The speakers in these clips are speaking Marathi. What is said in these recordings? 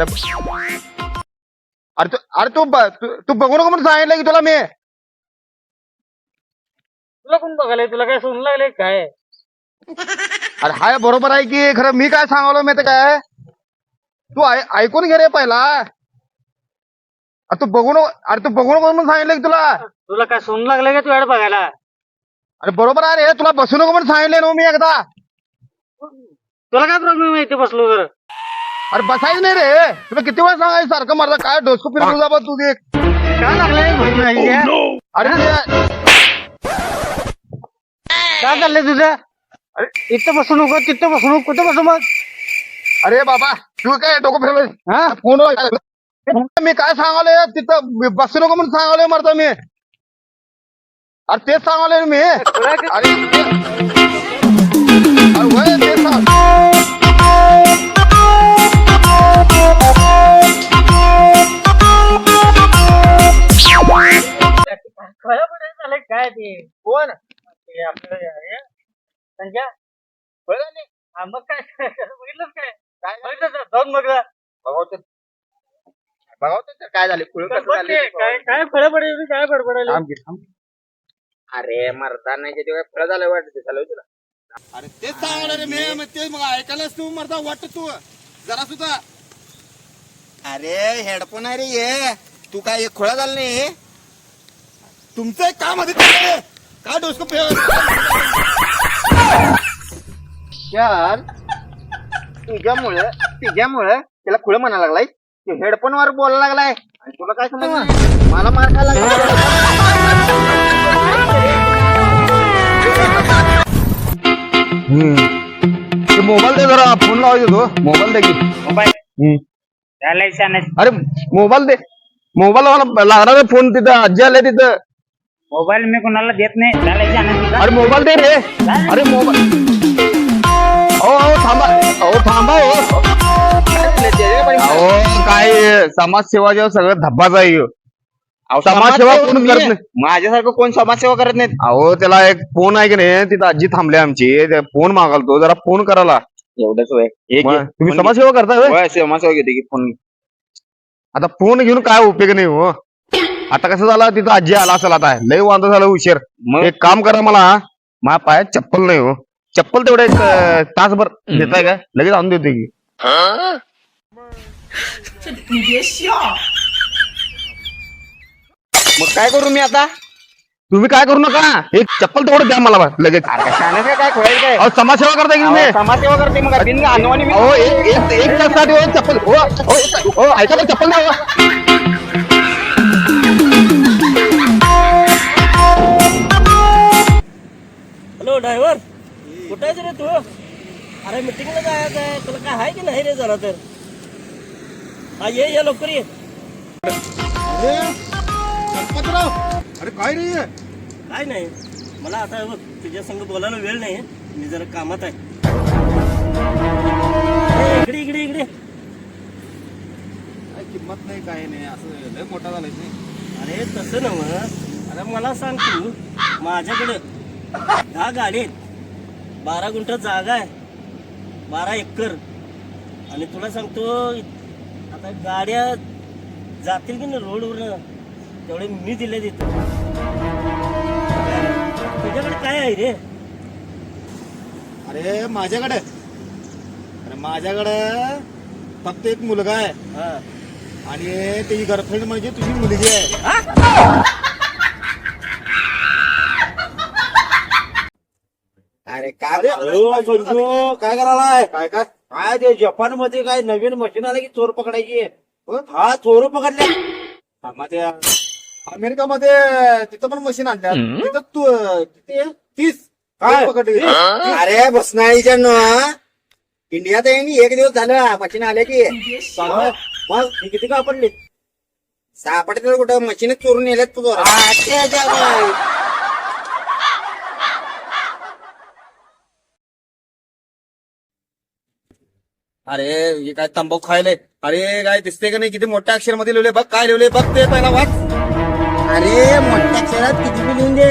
अरे अरे तू अरे तू ब- तू- तू बघू नको म्हणून सांगितलं की तुला मी. तुला कोण बघायला तुला काय सोडून लागले काय? अरे हाय बरोबर आहे की? खरं मी काय सांगालो माहिती काय? तू ऐकून घे रे पहिला. अरे तू बघू नको अरे तू बघू नको म्हणून सांगितलं की तुला. तुला काय सोडून लागले का तुझ्याकडे बघायला? अरे बरोबर आहे रे तुला बसू नको म्हणून सांगितलं ना मी एकदा. तुला काय प्रॉब्लेम आहे इथे बसलो तर? अरे बसायचं नाही रे. तुला किती वेळा सांगायचं? सारखं मला काय डोसकं फिरवू जा बा तू ते काय लागलंय? माहिती नाही? अरे ते- काय चाललंय तुझं? अरे इथं बसू नको तिथं बसू नको. कुठं बसू मग? अरे बाबा तू काय डोकं फिरवलं हा? फोन मी काय सांगालोय? तिथं मी बसू नको म्हणून सांगालोय मरता मी. अरे तेच सांगालोय मी. अरे हा, मग काय? बघितलंच काय? काय बघितलं? जाऊन बघावते. काय झाले? पुढे कसं बघ झाले ते, काय काय फळ पडायचं काय फळ पडायला थांब की, थांब. अरे मरता नाही ते फळ झालं वाटत चालू तुला अरे तेच सांगायला रे मी. मग ते मग ऐकायलाच तू मरता वाटत तू. जरा सुद्धा. अरे हेडफोन आहे रे ये तू काय एक खोळा झाला नाही? तुमचं एक काम आहे ते. काय डोसकं चल तुझ्यामुळे तुझ्यामुळे त्याला खुळ म्हणायला लागलाय. हेडफोन वर बोलायला लागलाय. आणि तुला काय समज मला मार खायला लागला ते मोबाईल दे जरा फोन लावायचं तो मोबाईल दे की. मोबाईल? अरे मोबाईल दे. मोबाईल मला लागणार फोन तिथं. आजी आले तिथं. मोबाईल मी कोणाला देत नाही. अरे मोबाईल दे रे. अरे मोबाईल हो थांबा. हो थांबा हो अहो काय समाजसेवा जेव्हा सगळं धब्बाच आहे ह्यो. समाजसेवा कोण करत नाही? माझ्यासारखं कोण समाजसेवा करत नाहीत? अहो त्याला एक फोन आहे की नाही? तिथं आजी थांबली आमची. फोन मागालतो. जरा फोन करायला. एवढंच एक मग तुम्ही समाजसेवा होय? होय, समाजसेवा घेते की फोन. आता फोन घेऊन काय उपयोग नाही हो. आता कसं झालं? तिथं आजी आला असेल आता. लय वांदा झालं उशीर. मग? एक काम करा मला. माझ्या पायात चप्पल नाही हो. चप्पल तेवढं तासभर देताय काय लगेच आणून देते की. मग काय करू मी आता? तुम्ही काय करू नका. एक चप्पल तेवढं द्या मला बा, लगेच. काय काय खोळायचं काय? अहो समाजसेवा करताय की तुम्ही? अहो, समाजसेवा करते मग. बिन मी- एक एक एक तासासाठी हो चप्पल. हो हो, एक- हो ऐका ना, चप्पल द्या हो. आहेस रे तू? अरे मिटिंगला जायचं आहे. तुला काय आहे की नाही रे जरा तर? हा ये ये लवकर ये. अरे गणपतराव. अरे काय रे हे? काय नाही. मला आता बघ तुझ्या संग बोलायला वेळ नाही मी जरा कामात आहे. ए, इकडे इकडे इकडे. काय किंमत नाही काय नाही. असं लय मोठा झालाय नाही अरे तसं नव अरे मला सांग तू. माझ्याकडे दहा गाडी आहेत. बारा गुंठ जागा आहे. बारा एकर. आणि तुला सांगतो आता गाड्या जातील की नाही रोडवर तेवढे मी दिले तिथं. तुझ्याकडे काय आहे रे? अरे माझ्याकडे. अरे माझ्याकडे फक्त एक मुलगा आहे. हा. आणि त्याची गर्लफ्रेंड म्हणजे तुझी मुलगी आहे. अरे काय काय करायलाय? काय काय? काय ते जपानमध्ये काय नवीन मशीन आलं की चोर पकडायची? हा चोर पकडले. मग ते अमेरिकामध्ये तिथं पण मशीन आणल्या तिथं तू किती? आहे? तीस. काय? पकडली. अरे बसनाळीच्या न इंडियात आहे नी एक दिवस झालं मशीन आले की. मग ही किती का पडली सापडते कुठं? मशीनच चोरून नेल्यात तू अरे हे काय तंबाखू खायले? अरे काय दिसते का नाही? किती मोठ्या अक्षरमध्ये लिहिले बघ काय लिहिले बघ ते पहिला वाच. अरे मोठ्या अक्षरात किती बी लिहून दे.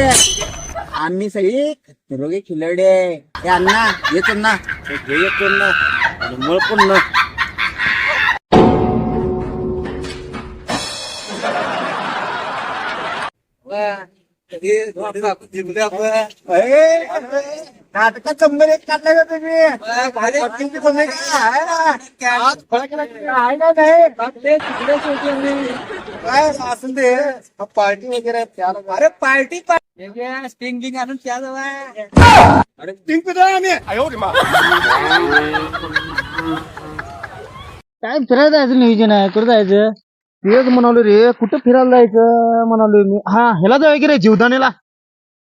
आम्ही सगळी निरोगी खिलडे हे अण्णा येतो ना हे घे येतो ना मळ पण ना नाटकात शंभर एक काढला का तुम्ही? तुम्ही काय? असून दे पार्टी वगैरे अरे पार्टी स्टिंग बिंग आणून त्या अरे स्टिंग पितो आम्ही? काय फिरायला जायचं नियोजन आहे? कुठं जायचं? तेच म्हणालो रे कुठं फिरायला जायचं म्हणालो मी. हा ह्याला जाऊया की रे जीवदानीला?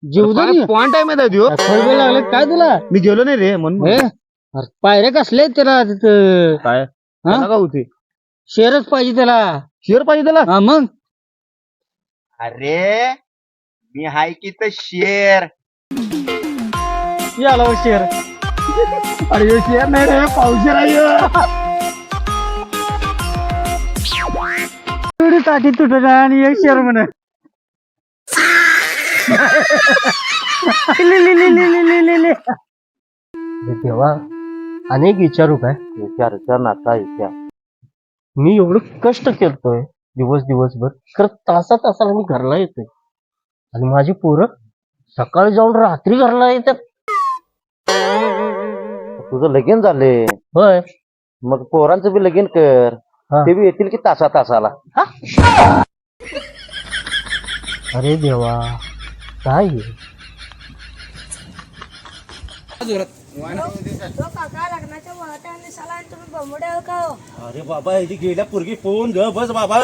जीवदानी? पॉइंट आहे माहिती आहे लागले? काय तुला? मी गेलो नाही रे म्हणून हे अरे पायऱ्या कसले त्याला? तिथं काय? त्याला काय होते? शेरच पाहिजे त्याला. शेअर पाहिजे त्याला? हा मग? अरे मी हाय की तर शेर. आला शेर. अरे शेअर नाही रे पावशेर आहे काठी तुटत आणि एक शेर म्हण देवा अनेक विचारू काय विचार विचार नाता विचार? मी एवढं कष्ट करतोय दिवस दिवसभर. खरं तासा तासाला मी घरला येतोय. आणि माझी पोरं सकाळी जाऊन रात्री घरला येतात. तुझं लगीन झाले होय. मग पोरांचं बी लगीन कर. ते बी येतील की तासा तासाला अरे देवा काय हे? तो काका लग्नाच्या वाहत्या निसाला आणि तुम्ही बंबडे आहो का हो? अरे बाबा गेल्या पोरगी फोन ग बस बाबा